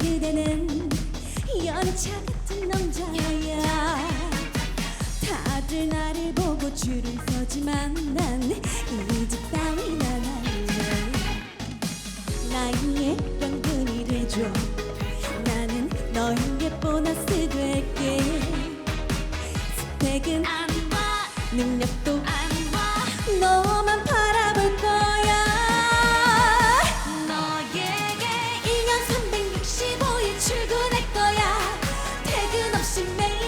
그대는 연차 같은 남자야. 다들 나를 보고 줄을 서지만 난이집 따윈 안 할래. 나의 연근이 되줘. 나는 너에게 보너스 될게. 스펙은 안봐. 능력도 안봐. 너만 she made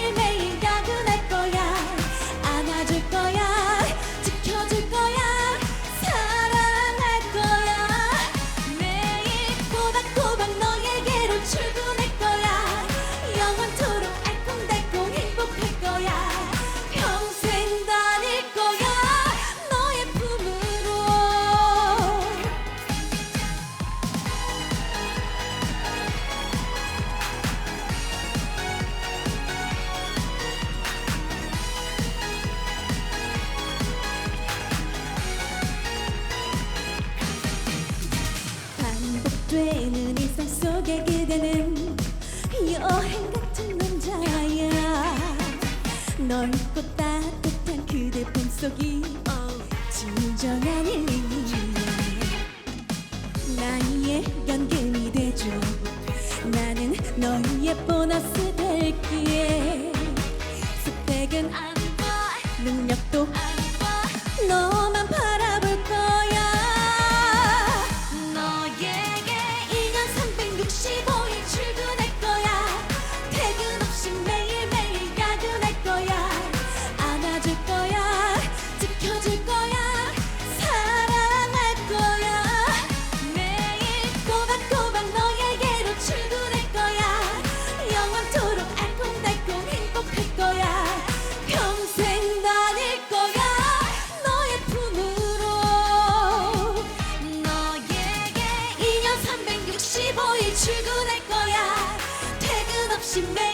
되는 일상 속에 그대는 여행 같은 남자야. 넓고 따뜻한 그대 품속이 진정한 일이야 나의 연금이 되죠. 나는 너의 보너스 she